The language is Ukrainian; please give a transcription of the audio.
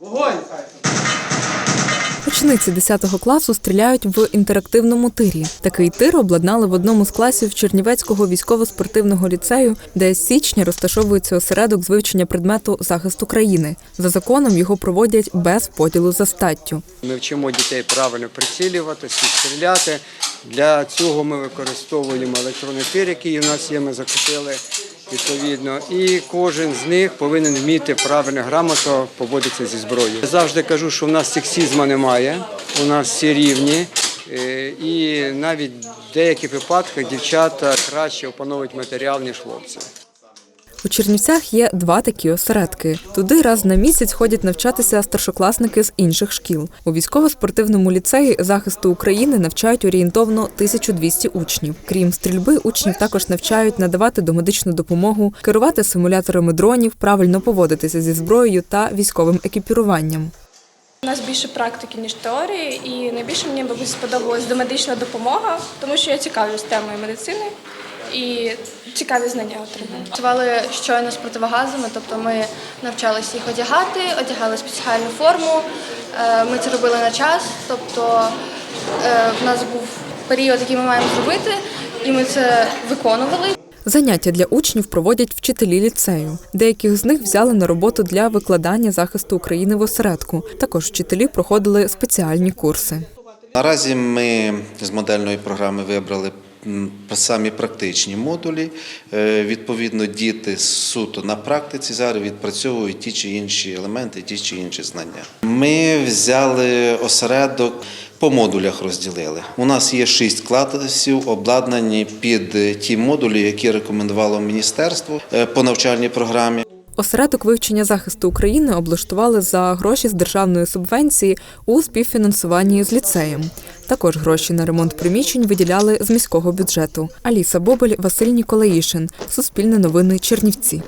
Вогонь! Учениці 10 класу стріляють в інтерактивному тирі. Такий тир обладнали в одному з класів Чернівецького військово-спортивного ліцею, де з січня розташовується осередок з вивчення предмету захисту країни. За законом його проводять без поділу за статтю. Ми вчимо дітей правильно прицілюватися, стріляти. Для цього ми використовуємо електронний тир, який у нас є. Ми закупили відповідно. І кожен з них повинен вміти правильно грамотно поводитися зі зброєю. Завжди кажу, що в нас сексізму немає, у нас всі рівні. Е, І навіть в деяких випадках дівчата краще опановують матеріал, ніж хлопці. У Чернівцях є два такі осередки. Туди раз на місяць ходять навчатися старшокласники з інших шкіл. У військово-спортивному ліцеї захисту України навчають орієнтовно 1200 учнів. Крім стрільби, учнів також навчають надавати домедичну допомогу, керувати симуляторами дронів, правильно поводитися зі зброєю та військовим екіпіруванням. У нас більше практики, ніж теорії, і найбільше мені мабуть, сподобалась домедична допомога, тому що я цікавлюсь темою медицини і цікаві знання отримую. Працювали щойно з противогазами, тобто ми навчалися їх одягати, одягали спеціальну форму. Е, Ми це робили на час, тобто е, в нас був період, який ми маємо зробити, і ми це виконували. Заняття для учнів проводять вчителі ліцею. Деяких з них взяли на роботу для викладання захисту України в осередку. Також вчителі проходили спеціальні курси. Наразі ми з модельної програми вибрали самі практичні модулі. Е, Відповідно, діти суто на практиці зараз відпрацьовують ті чи інші елементи, ті чи інші знання. Ми взяли осередок. По модулях розділили. У нас є шість класів, обладнані під ті модулі, які рекомендувало міністерство е, по навчальній програмі. Осередок вивчення захисту України облаштували за гроші з державної субвенції у співфінансуванні з ліцеєм. Також гроші на ремонт приміщень виділяли з міського бюджету. Аліса Бобель, Василь Ніколаїшин. Суспільне новини Чернівці.